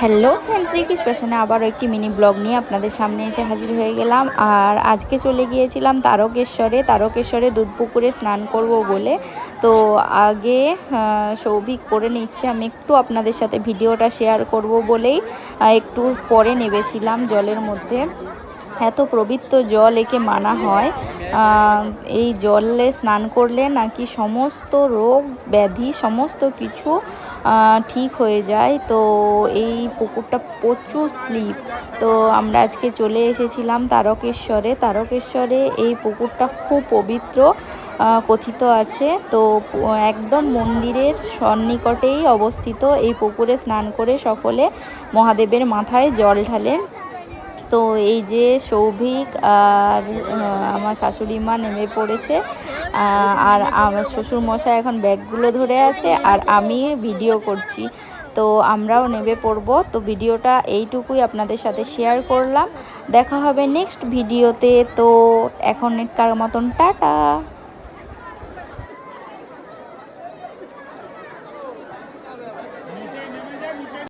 Hello friends, Ricky স্পেশনে আবারও একটি mini blog নিয়ে আপনাদের সামনে এসে হাজির হয়ে গেলাম। আর আজকে চলে গিয়েছিলাম তারকেশ্বরে। তারকেশ্বরে দুধপুকুরে স্নান করব বলে। তো আগে সৌভিক করে নিচ্ছে। আমি একটু আপনাদের সাথে ভিডিওটা শেয়ার করব বলেই একটু পরে নেবেছিলাম জলের মধ্যে। এত পবিত্র জল একে মানা হয়। এই জলে স্নান করলে নাকি সমস্ত রোগ, ব্যাধি, সমস্ত কিছু ঠিক হয়ে যায়। তো এই পুকুরটা প্রচুর স্লিপ। তো আমরা আজকে চলে এসেছিলাম তারকেশ্বরে। তারকেশ্বরে এই পুকুরটা খুব পবিত্র কথিত আছে। তো একদম মন্দিরের সন্নিকটেই অবস্থিত। এই পুকুরে স্নান করে সকলে মহাদেবের মাথায় জল ঢালে তো এই যে সৌভিক আর আমার শাশুড়ি মা নেমে পড়েছে আর আমার শ্বশুর মশাই এখন ব্যাগগুলো ধরে আছে আর আমি ভিডিও করছি। তো আমরাও নেমে পড়ব। তো ভিডিওটা এইটুকুই আপনাদের সাথে শেয়ার করলাম। দেখা হবে নেক্সট ভিডিওতে তো। এখন কার মতন টাটা।